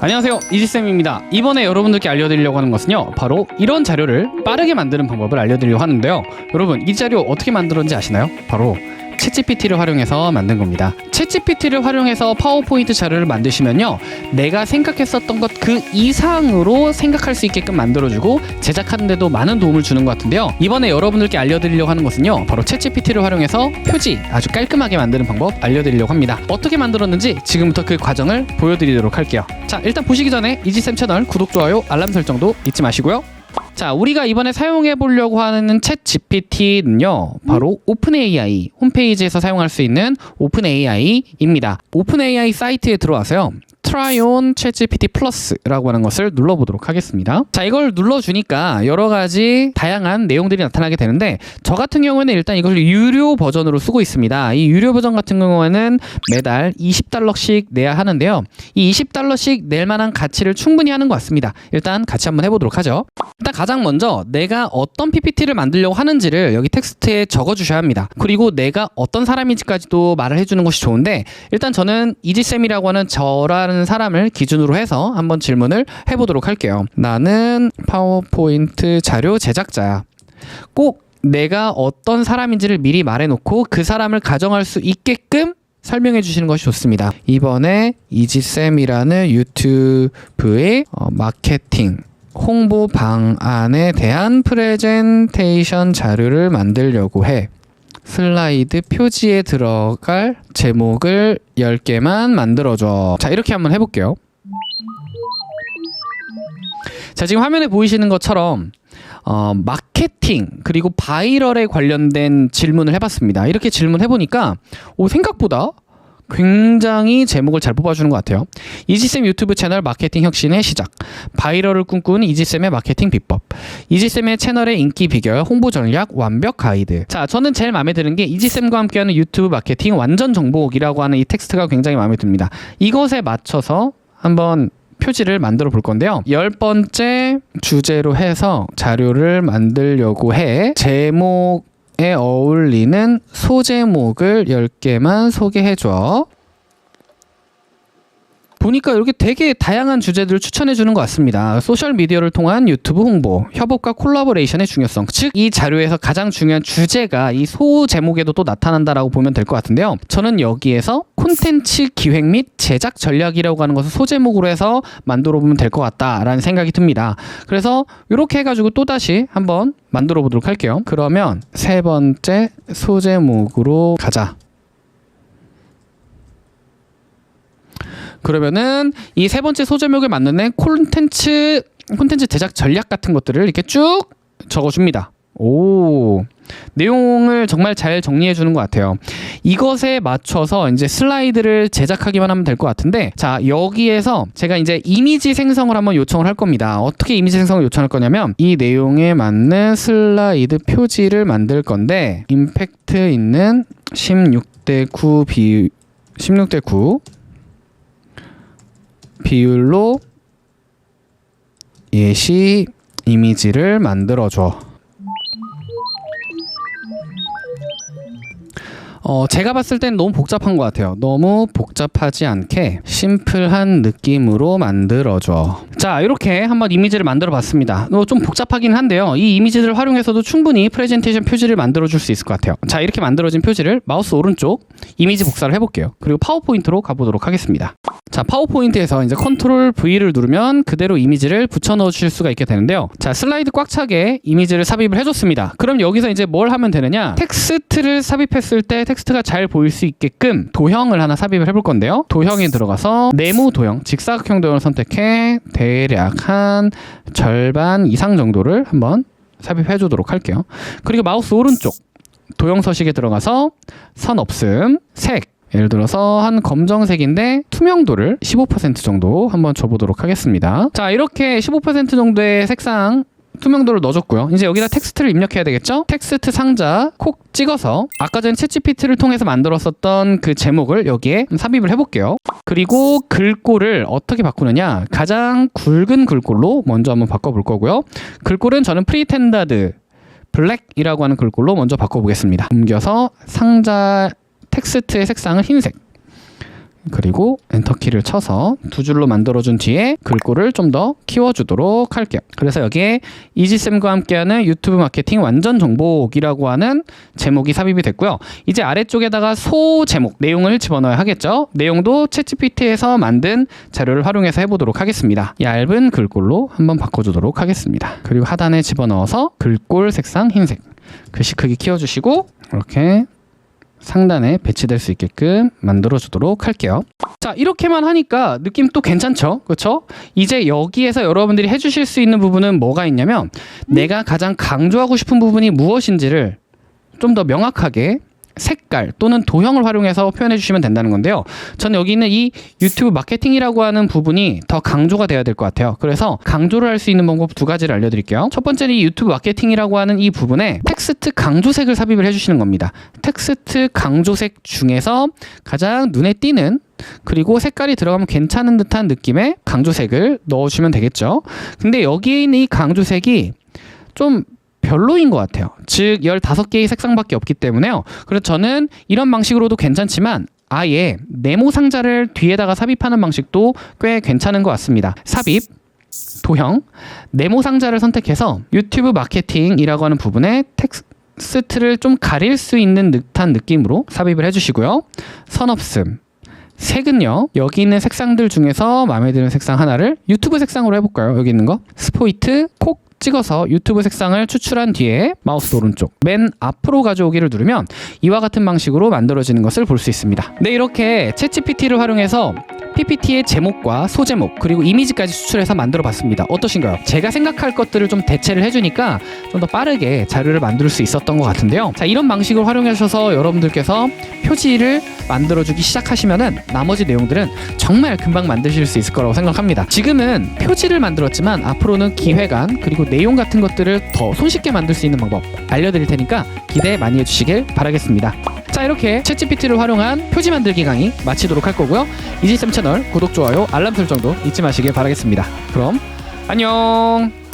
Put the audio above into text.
안녕하세요. 이지쌤입니다. 이번에 여러분들께 알려드리려고 하는 것은요 바로 이런 자료를 빠르게 만드는 방법을 알려드리려고 하는데요. 여러분 이 자료 어떻게 만들었는지 아시나요? 바로 챗GPT를 활용해서 만든 겁니다. 챗GPT를 활용해서 파워포인트 자료를 만드시면요 내가 생각했었던 것 그 이상으로 생각할 수 있게끔 만들어주고 제작하는데도 많은 도움을 주는 것 같은데요. 이번에 여러분들께 알려드리려고 하는 것은요 바로 챗GPT를 활용해서 표지 아주 깔끔하게 만드는 방법 알려드리려고 합니다. 어떻게 만들었는지 지금부터 그 과정을 보여드리도록 할게요. 자 일단 보시기 전에 이지쌤 채널 구독 좋아요 알람 설정도 잊지 마시고요 자, 우리가 이번에 사용해 보려고 하는 챗 GPT는요, 바로 오픈 AI 홈페이지에서 사용할 수 있는 오픈 AI입니다. 오픈 AI 사이트에 들어와서요. On ChatGPT Plus라고 하는 것을 눌러보도록 하겠습니다. 자, 이걸 눌러주니까 여러 가지 다양한 내용들이 나타나게 되는데 저 같은 경우에는 일단 이걸 유료 버전으로 쓰고 있습니다. 이 유료 버전 같은 경우에는 매달 20달러씩 내야 하는데요. 이 20달러씩 낼 만한 가치를 충분히 하는 것 같습니다. 일단 같이 한번 해보도록 하죠. 일단 가장 먼저 내가 어떤 PPT를 만들려고 하는지를 여기 텍스트에 적어 주셔야 합니다. 그리고 내가 어떤 사람인지까지도 말을 해주는 것이 좋은데 일단 저는 이지쌤이라고 하는 저라는 사람을 기준으로 해서 한번 질문을 해보도록 할게요. 나는 파워포인트 자료 제작자야. 꼭 내가 어떤 사람인지를 미리 말해놓고 그 사람을 가정할 수 있게끔 설명해 주시는 것이 좋습니다. 이번에 이지쌤이라는 유튜브의 어, 마케팅 홍보 방안에 대한 프레젠테이션 자료를 만들려고 해. 슬라이드 표지에 들어갈 제목을 10개만 만들어줘. 자, 이렇게 한번 해볼게요. 자, 지금 화면에 보이시는 것처럼 어, 마케팅 그리고 바이럴에 관련된 질문을 해봤습니다. 이렇게 질문해보니까 오, 생각보다 굉장히 제목을 잘 뽑아주는 것 같아요. 이지쌤 유튜브 채널 마케팅 혁신의 시작. 바이럴을 꿈꾸는 이지쌤의 마케팅 비법. 이지쌤의 채널의 인기 비결, 홍보 전략, 완벽 가이드. 자, 저는 제일 마음에 드는 게 이지쌤과 함께하는 유튜브 마케팅 완전 정복이라고 하는 이 텍스트가 굉장히 마음에 듭니다. 이것에 맞춰서 한번 표지를 만들어 볼 건데요. 열 번째 주제로 해서 자료를 만들려고 해. 제목 에 어울리는 소제목을 10개만 소개해줘. 보니까 이렇게 되게 다양한 주제들을 추천해 주는 것 같습니다. 소셜 미디어를 통한 유튜브 홍보, 협업과 콜라보레이션의 중요성. 즉, 이 자료에서 가장 중요한 주제가 이 소 제목에도 또 나타난다라고 보면 될 것 같은데요. 저는 여기에서 콘텐츠 기획 및 제작 전략이라고 하는 것을 소제목으로 해서 만들어 보면 될 것 같다라는 생각이 듭니다. 그래서 이렇게 해가지고 또 다시 한번 만들어 보도록 할게요. 그러면 세 번째 소제목으로 가자. 그러면은 이 세 번째 소제목을 만드는 콘텐츠 콘텐츠 제작 전략 같은 것들을 이렇게 쭉 적어줍니다. 오 내용을 정말 잘 정리해 주는 것 같아요. 이것에 맞춰서 이제 슬라이드를 제작하기만 하면 될 것 같은데 자 여기에서 제가 이제 이미지 생성을 한번 요청을 할 겁니다. 어떻게 이미지 생성을 요청할 거냐면 이 내용에 맞는 슬라이드 표지를 만들 건데 임팩트 있는 16대 9 비 16대 9 비율로 예시 이미지를 만들어줘. 어, 제가 봤을 땐 너무 복잡한 것 같아요. 너무 복잡하지 않게 심플한 느낌으로 만들어줘. 자, 이렇게 한번 이미지를 만들어 봤습니다. 어, 좀 복잡하긴 한데요. 이 이미지들을 활용해서도 충분히 프레젠테이션 표지를 만들어 줄 수 있을 것 같아요. 자, 이렇게 만들어진 표지를 마우스 오른쪽 이미지 복사를 해볼게요. 그리고 파워포인트로 가보도록 하겠습니다. 자, 파워포인트에서 이제 컨트롤 V를 누르면 그대로 이미지를 붙여 넣어 주실 수가 있게 되는데요. 자, 슬라이드 꽉 차게 이미지를 삽입을 해줬습니다. 그럼 여기서 이제 뭘 하면 되느냐? 텍스트를 삽입했을 때 텍스트가 잘 보일 수 있게끔 도형을 하나 삽입을 해볼 건데요. 도형에 들어가서 네모 도형, 직사각형 도형을 선택해 대략 한 절반 이상 정도를 한번 삽입해 주도록 할게요. 그리고 마우스 오른쪽 도형 서식에 들어가서 선 없음, 색 예를 들어서 한 검정색인데 투명도를 15% 정도 한번 줘보도록 하겠습니다. 자 이렇게 15% 정도의 색상 투명도를 넣어줬고요. 이제 여기다 텍스트를 입력해야 되겠죠? 텍스트 상자 콕 찍어서 아까 전에 챗GPT를 통해서 만들었었던 그 제목을 여기에 삽입을 해볼게요. 그리고 글꼴을 어떻게 바꾸느냐? 가장 굵은 글꼴로 먼저 한번 바꿔볼 거고요. 글꼴은 저는 프리텐다드 블랙이라고 하는 글꼴로 먼저 바꿔보겠습니다. 옮겨서 상자 텍스트의 색상을 흰색 그리고 엔터키를 쳐서 두 줄로 만들어준 뒤에 글꼴을 좀 더 키워주도록 할게요. 그래서 여기에 이지쌤과 함께하는 유튜브 마케팅 완전 정복이라고 하는 제목이 삽입이 됐고요. 이제 아래쪽에다가 소 제목 내용을 집어넣어야 하겠죠. 내용도 챗GPT에서 만든 자료를 활용해서 해보도록 하겠습니다. 얇은 글꼴로 한번 바꿔주도록 하겠습니다. 그리고 하단에 집어넣어서 글꼴 색상 흰색 글씨 크기 키워주시고 이렇게 상단에 배치될 수 있게끔 만들어 주도록 할게요. 자, 이렇게만 하니까 느낌 또 괜찮죠? 그렇죠? 이제 여기에서 여러분들이 해 주실 수 있는 부분은 뭐가 있냐면 내가 가장 강조하고 싶은 부분이 무엇인지를 좀 더 명확하게 색깔 또는 도형을 활용해서 표현해 주시면 된다는 건데요. 저는 여기 있는 이 유튜브 마케팅이라고 하는 부분이 더 강조가 돼야 될 것 같아요. 그래서 강조를 할 수 있는 방법 두 가지를 알려드릴게요. 첫 번째는 이 유튜브 마케팅이라고 하는 이 부분에 텍스트 강조색을 삽입을 해주시는 겁니다. 텍스트 강조색 중에서 가장 눈에 띄는 그리고 색깔이 들어가면 괜찮은 듯한 느낌의 강조색을 넣어주면 되겠죠. 근데 여기에 있는 이 강조색이 좀 별로인 것 같아요. 즉 15개의 색상밖에 없기 때문에요. 그래서 저는 이런 방식으로도 괜찮지만 아예 네모 상자를 뒤에다가 삽입하는 방식도 꽤 괜찮은 것 같습니다. 삽입 도형 네모 상자를 선택해서 유튜브 마케팅이라고 하는 부분에 텍스트를 좀 가릴 수 있는 듯한 느낌으로 삽입을 해주시고요. 선없음 색은요 여기 있는 색상들 중에서 마음에 드는 색상 하나를 유튜브 색상으로 해볼까요 여기 있는 거 스포이트 콕 찍어서 유튜브 색상을 추출한 뒤에 마우스 오른쪽 맨 앞으로 가져오기를 누르면 이와 같은 방식으로 만들어지는 것을 볼 수 있습니다. 네 이렇게 챗GPT를 활용해서 PPT의 제목과 소제목 그리고 이미지까지 추출해서 만들어 봤습니다 어떠신가요? 제가 생각할 것들을 좀 대체를 해주니까 좀 더 빠르게 자료를 만들 수 있었던 것 같은데요 자 이런 방식을 활용하셔서 여러분들께서 표지를 만들어주기 시작하시면은 나머지 내용들은 정말 금방 만드실 수 있을 거라고 생각합니다. 지금은 표지를 만들었지만 앞으로는 기획안 그리고 내용 같은 것들을 더 손쉽게 만들 수 있는 방법 알려드릴 테니까 기대 많이 해주시길 바라겠습니다. 자 이렇게 챗GPT를 활용한 표지 만들기 강의 마치도록 할 거고요. 이지쌤 채널 구독, 좋아요, 알람 설정도 잊지 마시길 바라겠습니다. 그럼 안녕.